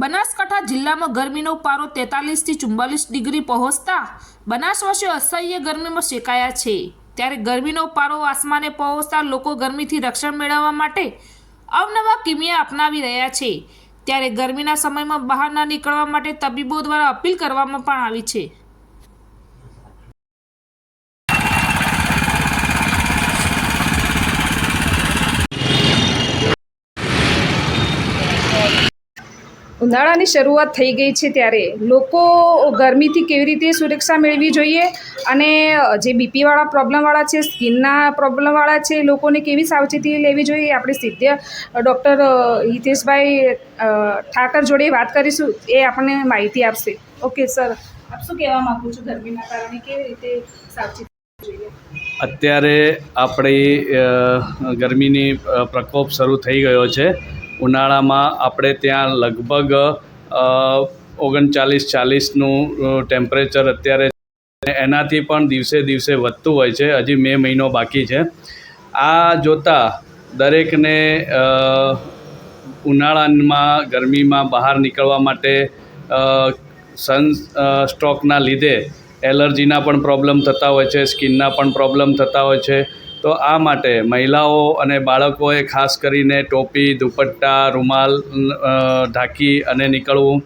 બનાસકાંઠા જિલ્લામાં ગરમીનો પારો તેતાલીસથી ચુમ્બાલીસ ડિગ્રી પહોંચતા બનાસવાસીઓ અસહ્ય ગરમીમાં શેકાયા છે. ત્યારે ગરમીનો પારો આસમાને પહોંચતા લોકો ગરમીથી રક્ષણ મેળવવા માટે અવનવા કિમિયા અપનાવી રહ્યા છે. ત્યારે ગરમીના સમયમાં બહાર ન નીકળવા માટે તબીબો દ્વારા અપીલ કરવામાં પણ આવી છે. ઉનાળાની શરૂઆત થઈ ગઈ છે ત્યારે લોકો ગરમીથી કેવી રીતે સુરક્ષા મેળવી જોઈએ અને જે બીપીવાળા પ્રોબ્લેમવાળા છે, સ્કિનના પ્રોબ્લેમવાળા છે, લોકોને કેવી સાવચેતી લેવી જોઈએ આપણે સીધે ડૉક્ટર હિતેશભાઈ ઠાકર જોડે વાત કરીશું. એ આપણને માહિતી આપશે. Okay, sir. આપ શું કહેવા માગું છું ગરમીના કારણે? કેવી રીતે સાવચેતી અત્યારે આપણી ગરમીની પ્રકોપ શરૂ થઈ ગયો છે. ઉનાળામાં આપણે ત્યાં લગભગ ઓગણચાલીસ ચાલીસનું ટેમ્પરેચર અત્યારે એનાથી પણ દિવસે દિવસે વધતું હોય છે. હજી મે મહિનો બાકી છે. આ જોતાં દરેકને ઉનાળામાં, ગરમીમાં બહાર નીકળવા માટે સન સ્ટ્રોકના લીધે એલર્જીના પણ પ્રોબ્લેમ થતા હોય છે, સ્કિનના પણ પ્રોબ્લેમ થતા હોય છે. તો આ માટે મહિલાઓ અને બાળકોએ ખાસ કરીને ટોપી, દુપટ્ટા, રૂમાલ ઢાંકી અને નીકળવું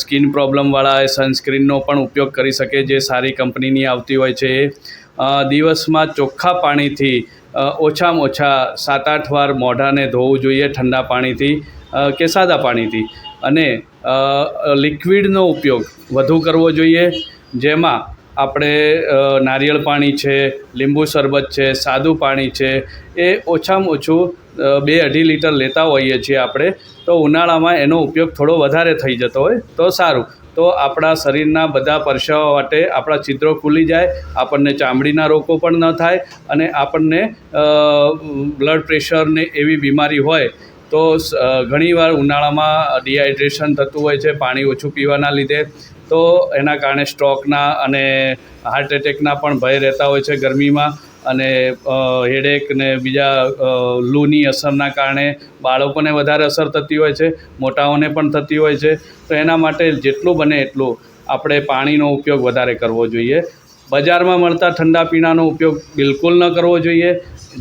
સ્કિન પ્રોબ્લેમવાળા એ સનસ્ક્રીનનો પણ ઉપયોગ કરી શકે જે સારી કંપનીની આવતી હોય છે. દિવસમાં ચોખ્ખા પાણીથી ઓછામાં ઓછા સાત આઠ વાર મોઢાને ધોવું જોઈએ ઠંડા પાણીથી કે સાદા પાણીથી. અને લિક્વિડનો ઉપયોગ વધુ કરવો જોઈએ, જેમાં આપણે નારિયેળ પાણી છે, લીંબુ શરબત છે, સાદું પાણી છે, એ ઓછામાં ઓછું બે અઢી લીટર લેતા હોઈએ છીએ આપણે. તો ઉનાળામાં એનો ઉપયોગ થોડો વધારે થઈ જતો હોય તો સારું. તો આપણા શરીરના બધા પરસેવા માટે આપણા છિદ્રો ખુલી જાય, આપણને ચામડીના રોગો પણ ન થાય અને આપણને બ્લડ પ્રેશરને એવી બીમારી હોય તો ઘણીવાર ઉનાળામાં ડિહાઇડ્રેશન થતું હોય છે, પાણી ઓછું પીવાના લીધે. તો એના કારણે સ્ટ્રોકના અને હાર્ટ એટેકના પણ ભય રહેતા હોય છે ગરમીમાં. અને હેડેક ને બીજા લૂની અસરના કારણે બાળકોને વધારે અસર થતી હોય છે, મોટાઓને પણ થતી હોય છે. તો એના માટે જેટલું બને એટલું આપણે પાણીનો ઉપયોગ વધારે કરવો જોઈએ. બજારમાં મળતા ઠંડા પીણાનો ઉપયોગ બિલકુલ ન કરવો જોઈએ.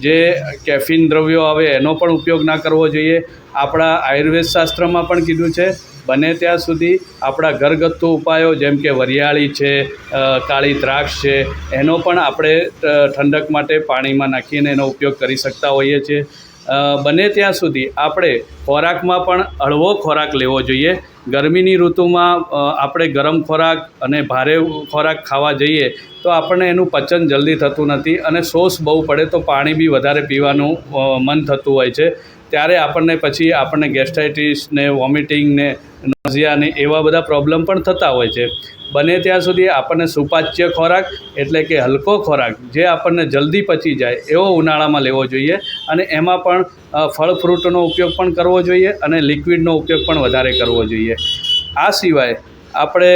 જે કેફીન દ્રવ્યો આવે એનો પણ ઉપયોગ ના કરવો જોઈએ. આપણા આયુર્વેદ શાસ્ત્રમાં પણ કીધું છે બને ત્યાં સુધી આપણા ઘરગથ્થુ ઉપાયો, જેમ કે વરિયાળી છે કાળી દ્રાક્ષ છે, એનો પણ આપણે ઠંડક માટે પાણીમાં નાખીને એનો ઉપયોગ કરી શકતા હોઈએ છીએ. બને ત્યાં સુધી આપણે ખોરાકમાં પણ હળવો ખોરાક લેવો જોઈએ. ગરમીની ઋતુમાં આપણે ગરમ ખોરાક અને ભારે ખોરાક ખાવા જઈએ તો આપણને એનું પચન જલ્દી થતું નથી અને શોષ બહુ પડે તો પાણી બી વધારે પીવાનું મન થતું હોય છે. ત્યારે આપણને પછી આપણને ગેસ્ટાઇટિસ ને વોમિટિંગ ને નોઝિયા ને એવા બધા પ્રોબ્લેમ પણ થતા હોય છે. બને ત્યાં સુધી આપણને સુપાચ્ય ખોરાક એટલે કે હલકો ખોરાક જે આપણને જલ્દી પચી જાય એવો ઉનાળામાં લેવો જોઈએ અને એમાં પણ ફળ ફ્રૂટનો ઉપયોગ પણ કરવો જોઈએ અને લિક્વિડનો ઉપયોગ પણ વધારે કરવો જોઈએ. આ સિવાય આપણે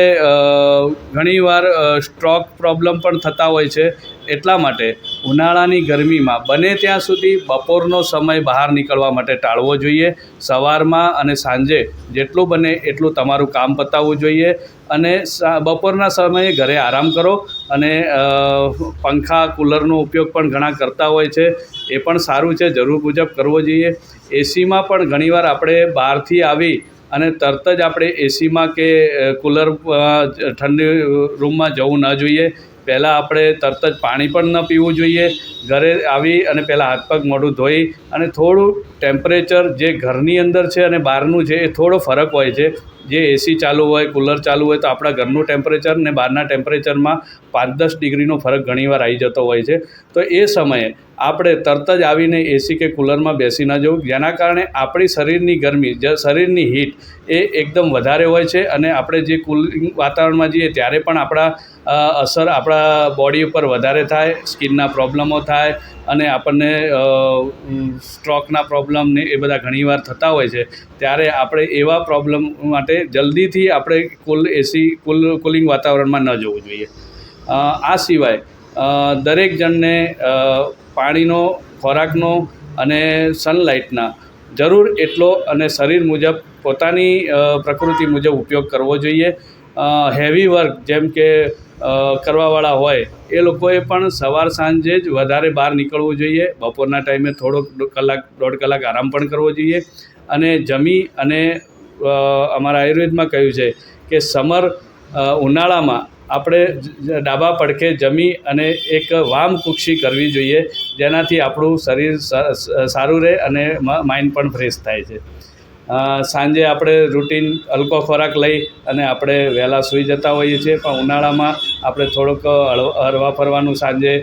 ઘણીવાર સ્ટ્રોક પ્રોબ્લેમ પણ થતા હોય છે એટલા માટે ઉનાળાની ગરમીમાં બને ત્યાં સુધી બપોરનો સમય બહાર નીકળવા માટે ટાળવો જોઈએ, સવારમાં અને સાંજે જેટલું બને એટલું તમારું કામ પતાવવું જોઈએ અને બપોરના સમયે ઘરે આરામ કરો અને પંખા, કૂલરનો ઉપયોગ પણ ઘણા કરતા હોય છે, એ પણ સારું છે, જરૂર મુજબ કરવો જોઈએ. એસીમાં પણ ઘણીવાર આપણે બહારથી આવી અને તરત જ આપણે એસીમાં કે કૂલર ઠંડી રૂમમાં જવું ન જોઈએ. પહેલાં આપણે તરત જ પાણી પણ ન પીવું જોઈએ, ઘરે આવી અને પહેલાં હાથ પગ મોઢું ધોઈ અને થોડું ટેમ્પરેચર જે ઘરની અંદર છે અને બહારનું છે એ થોડો ફરક હોય છે. જે એસી ચાલુ હોય કૂલર ચાલુ હોય તો આપણા ઘરનું ટેમ્પરેચર ને બહારના ટેમ્પરેચરમાં પાંચ દસ ડિગ્રીનો ફરક ઘણીવાર આવી જતો હોય છે. તો એ સમયે આપણે તરત જ આવીને એસી કે કૂલરમાં બેસી ન જવું. જેના કારણે આપણી શરીરની ગરમી, જે શરીરની હીટ એ એકદમ વધારે હોય છે અને આપણે જે કુલિંગ વાતાવરણમાં જઈએ ત્યારે પણ આપણા અસર આપણા બોડી ઉપર વધારે થાય, સ્કિનના પ્રોબ્લમો થાય અને આપણને સ્ટ્રોકના પ્રોબ્લમ ને એ બધા ઘણીવાર થતા હોય છે. ત્યારે આપણે એવા પ્રોબ્લેમ માટે જલ્દીથી આપણે કુલ એસી કુલ કુલિંગ વાતાવરણમાં ન જવું જોઈએ. આ સિવાય દરેક જણને પાણીનો, ખોરાકનો અને સનલાઇટના જરૂર એટલો અને શરીર મુજબ પોતાની પ્રકૃતિ મુજબ ઉપયોગ કરવો જોઈએ. હેવી વર્ક જેમ કે કરવાવાળા હોય, એ લોકોએ પણ સવાર સાંજે જ વધારે બહાર નીકળવું જોઈએ. બપોરના ટાઈમે થોડોક કલાક, દોઢ કલાક આરામ પણ કરવો જોઈએ. અને જમી અને અમારા આયુર્વેદમાં કહ્યું છે કે સમર ઉનાળામાં આપણે ડાબા પડખે જમી અને એક વામ કુક્ષી કરવી જોઈએ, જેનાથી આપણું શરીર સારું રહે અને માઇન્ડ પણ ફ્રેશ થાય છે. સાંજે આપણે રૂટીન હલકો ખોરાક લઈ અને આપણે વહેલા સૂઈ જતા હોઈએ છીએ, પણ ઉનાળામાં આપણે થોડોક હરવા ફરવાનું સાંજે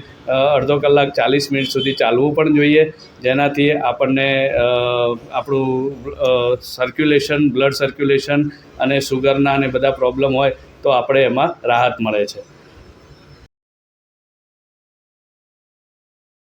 અડધો કલાક ચાલીસ મિનિટ સુધી ચાલવું પણ જોઈએ, જેનાથી આપણને આપણું સર્ક્યુલેશન બ્લડ સર્ક્યુલેશન અને સુગરના અને બધા પ્રોબ્લેમ હોય તો આપણે એમાં રાહત મળે છે.